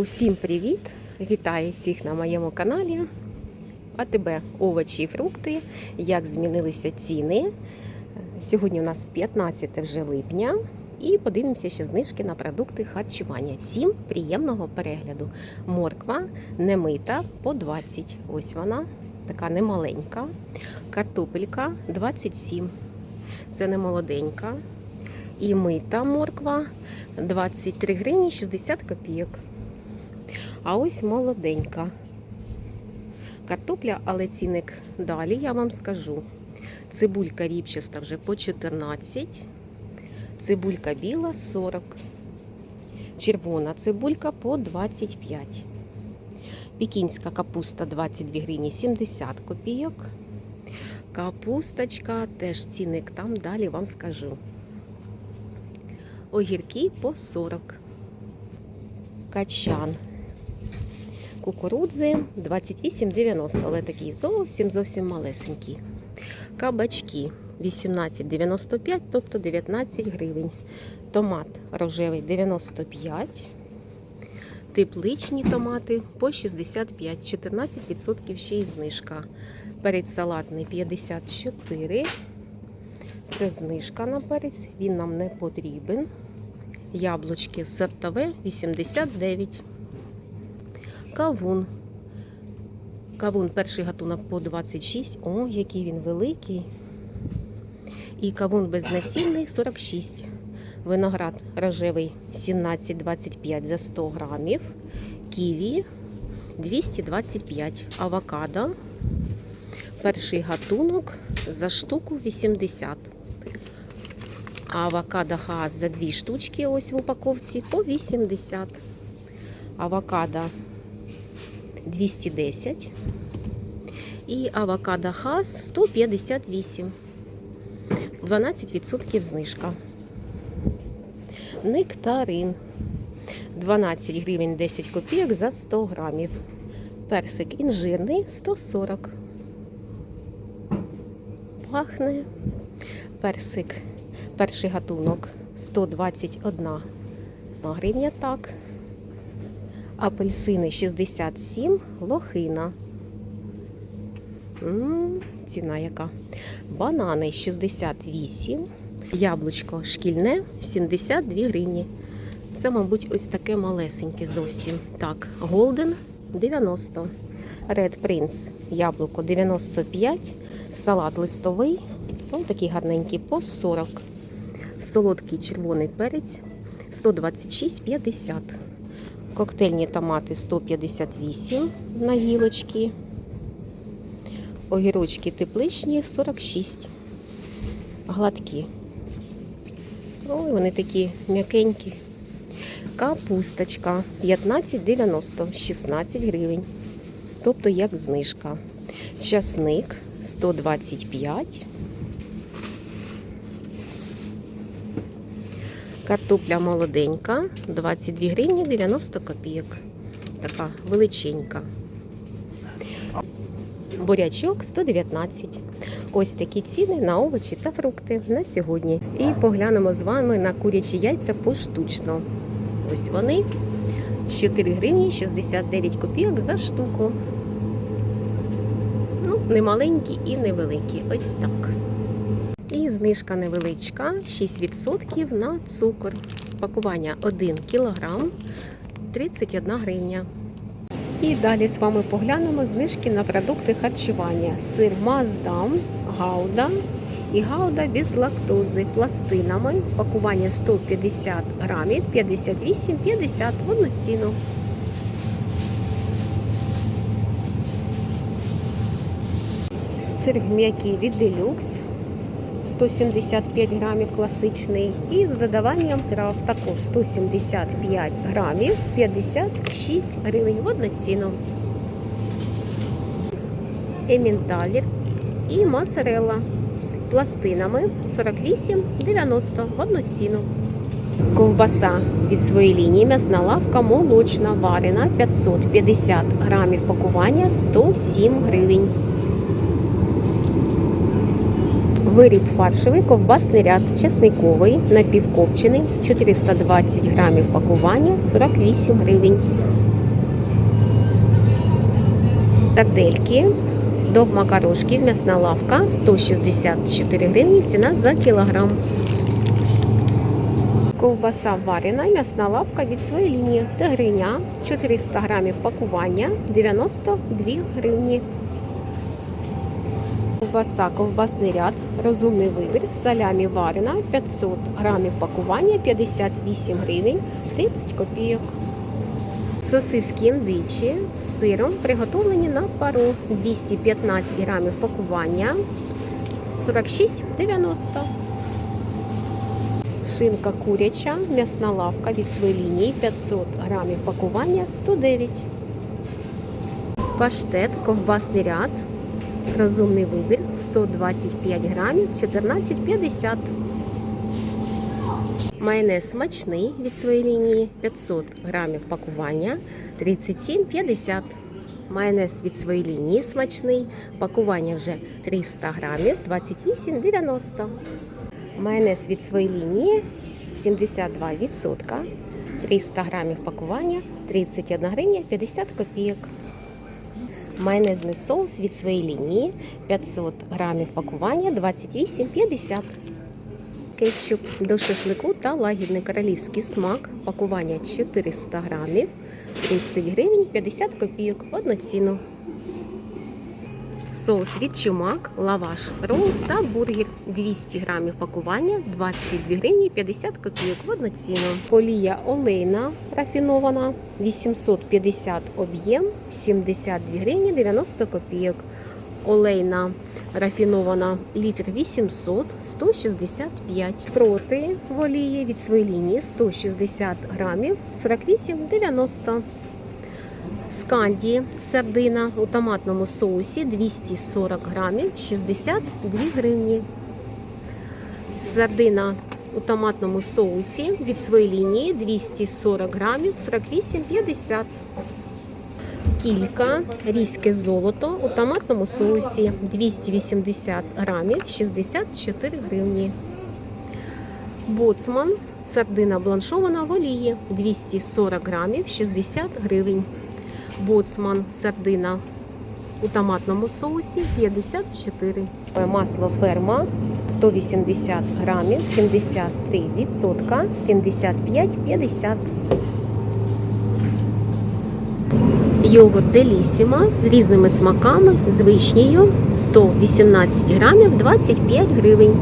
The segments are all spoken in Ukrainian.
Усім привіт! Вітаю всіх на моєму каналі. АТБ овочі і фрукти. Як змінилися ціни. Сьогодні у нас 15 вже липня. І подивимося ще знижки на продукти харчування. Всім приємного перегляду. Морква немита по 20. Ось вона, така немаленька. Картопелька 27. Це не молоденька. І мита морква 23 гривні 60 копійок. А ось молоденька. Картопля, але цінник далі, я вам скажу. Цибулька ріпчаста вже по 14, цибулька біла 40, червона цибулька по 25. Пекінська капуста 22 гривні 70 копійок. Капусточка, теж цінник там далі вам скажу. Огірки по 40. Качан кукурудзи 28,90, але такі зовсім зовсім малесенькі. Кабачки 18,95, тобто 19 гривень. Томат рожевий 95. Тепличні томати по 65, 14% ще й знижка. Перець салатний 54. Це знижка на перець, він нам не потрібен. Яблучки сортове 89. Кавун. Кавун перший гатунок по 26. О, який він великий. І кавун безнасільний 46. Виноград рожевий 17,25 за 100 грамів. Ківі 225. Авокадо. Перший гатунок за штуку 80. Авокадо хаас за дві штучки ось в упаковці по 80. Авокадо 210 і авокадо хас 158. 12% знижка. Нектарин 12 гривень 10 копійок за 100 грамів. Персик інжирний 140. Пахне. Персик. Перший гатунок 121 гривня так. Апельсини 67, лохина. М, ціна яка. Банани 68, яблучко шкільне 72 гривні. Це, мабуть, ось таке малесеньке зовсім. Так, Голден 90. Red Prince яблуко 95, салат листовий, ось такий гарненький по 40. Солодкий червоний перець 126,50. Коктейльні томати 158 на гілочки. Огірочки тепличні 46. Гладкі. Ой, вони такі м'якенькі. Капусточка 15,90, 16 гривень. Тобто як знижка. Часник 125. Картопля молоденька, 22 гривні 90 копійок. Така величенька. Бурячок 119. Ось такі ціни на овочі та фрукти на сьогодні. І поглянемо з вами на курячі яйця поштучно. Ось вони. 4 гривні 69 копійок за штуку. Ну, не маленькі і невеликі. Ось так. Знижка невеличка 6% на цукор. Пакування 1 кг 31 гривня. І далі з вами поглянемо знижки на продукти харчування. Сир Маздам, гауда і гауда без лактози пластинами. Пакування 150 грамів 58,50 в одну ціну. Сир м'який від Deluxe 175 грамів класичний. І з додаванням трав також 175 грамів 56 гривень в одну ціну. Емінталір і моцарелла пластинами 48,90 в одну ціну. Ковбаса від своєї лінії м'ясна лавка молочна варена 550 грамів пакування 107 гривень. Виріб фаршевий, ковбасний ряд, чесниковий, напівкопчений, 420 грамів пакування, 48 гривень. Тардельки, до макарошків, м'ясна лавка 164 гривні, ціна за кілограм. Ковбаса варена, м'ясна лавка від своєї лінії. Тигриня 400 грамів пакування 92 гривні. Ковбаса, ковбасний ряд, розумний вибір, салямі варена 500 грамів пакування 58 гривень 30 копійок. Сосиски індичі з сиром приготовлені на пару 215 грамів пакування 46,90. Шинка куряча, м'ясна лавка від своєї лінії 500 грамів пакування 109. Паштет, ковбасний ряд, розумний вибір 125 грамів 14,50. Майонез смачний від своєї лінії 500 грамів пакування 37,50. Майонез від своєї лінії смачний. Пакування вже 300 грамів 28,90. Майонез від своєї лінії 72%. 300 грамів пакування 31 гривня 50 копійок. Майонезний соус від своєї лінії 500 грамів пакування 28,50. Кетчуп до шашлику та лагідний королівський смак. Пакування 400 грамів 30 гривень 50 копійок одну ціну. Соус від чумак, лаваш, рол та бургер 200 грамів пакування 22 гривні 50 копійок в одну ціну. Олія олейна рафінована 850 об'єм 72 гривні 90 копійок. Олейна рафінована літр 800 165. Проти в олії від своєї лінії 160 грамів 48,90. Сканді сардина у томатному соусі 240 грамів 62 гривні. Сардина у томатному соусі від своєї лінії 240 грамів 48,50. Кілька різьке золото у томатному соусі 280 грамів 64 гривні. Боцман сардина бланшована в олії 240 грамів 60 гривень. Боцман сардина у томатному соусі 54. Масло ферма 180 грамів 73 відсотка 75,50. Йогурт Делісіма з різними смаками з вишнею 118 грамів 25 гривень.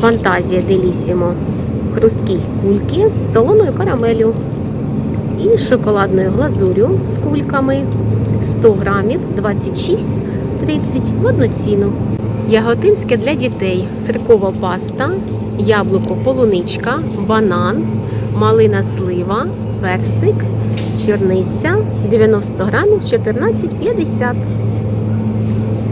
Фантазія Делісімо. Хрусткі кульки з солоною карамелю і шоколадною глазурю з кульками 100 грамів 26,30 в одну ціну. Яготинське для дітей, циркова паста, яблуко, полуничка, банан, малина слива, персик, чорниця 90 грамів 14,50.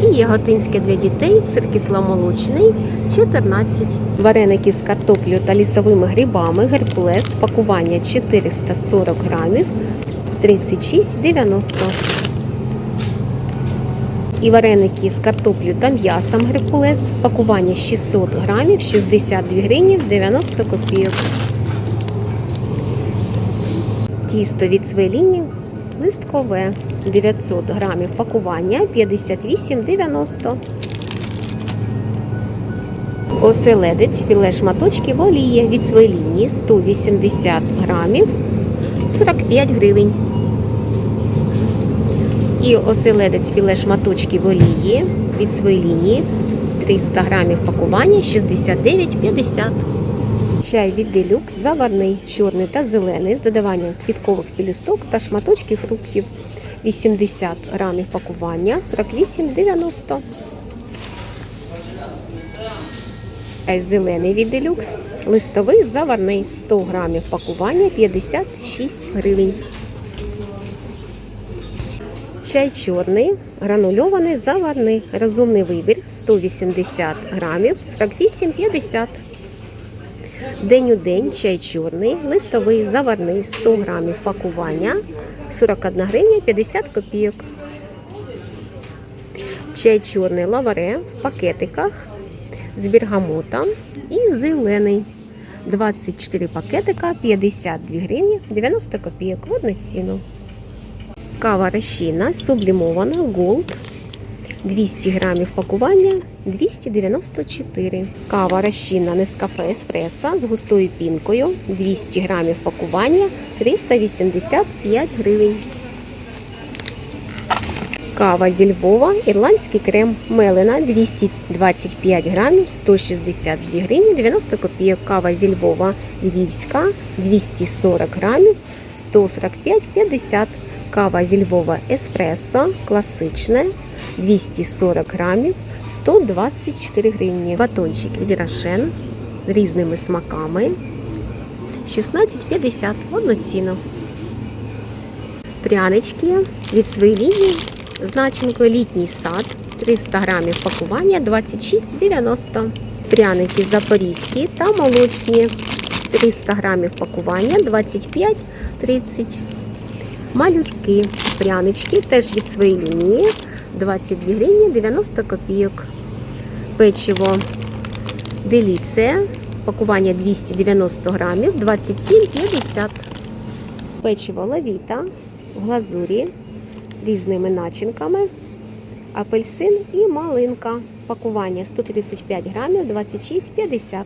І яготинське для дітей, сир кисломолочний 14. Вареники з картоплею та лісовими грибами, геркулес, пакування 440 грамів 36,90. І вареники з картоплею та м'ясом геркулес, пакування 600 грамів 62 гривні 90 копійок. Тісто від свеліні листкове 900 грамів пакування 58,90. Оселедець філе шматочки в олії від своєї лінії 180 грамів 45 гривень. І оселедець філе шматочки в олії від своєї лінії 300 грамів пакування 69,50. Чай від делюкс заварний, чорний та зелений з додаванням квіткових пілісток та шматочків фруктів. 80 грамів пакування 48,90. Чай зелений від делюкс. Листовий заварний 100 грамів пакування 56 гривень. Чай чорний, гранульований, заварний. Розумний вибір 180 грамів 48,50. День у день чай чорний, листовий, заварний 100 грамів пакування 41 гривня 50 копійок. Чай чорний лаваре в пакетиках з бергамотом і зелений. 24 пакетика 52 гривні 90 копійок в одну ціну. Кава розчинна, сублімована, Gold. 200 грамів пакування 294. Кава розчинна Нескафе Еспресо з густою пінкою 200 грамів пакування 385 гривень. Кава зі Львова, ірландський крем Мелена 225 грамів 162 гривні 90 копійок. Кава зі Львова Львівська 240 грамів 145,50. Кава зі Львова Еспресо класичне 240 грамів 124 гривні. Батончик від з різними смаками 16,50 одноцінно. Прянички від своєї з начинкою літній сад 300 грамів пакування 26,90. Пряники запорізькі та молочні 300 грамів пакування 25,30. Малютки прянички теж від своєї лінії 22 гривні 90 копійок. Печиво деліція пакування 290 грамів 27,50. Печиво лавіта в глазурі різними начинками. Апельсин і малинка. Пакування 135 грамів 26,50.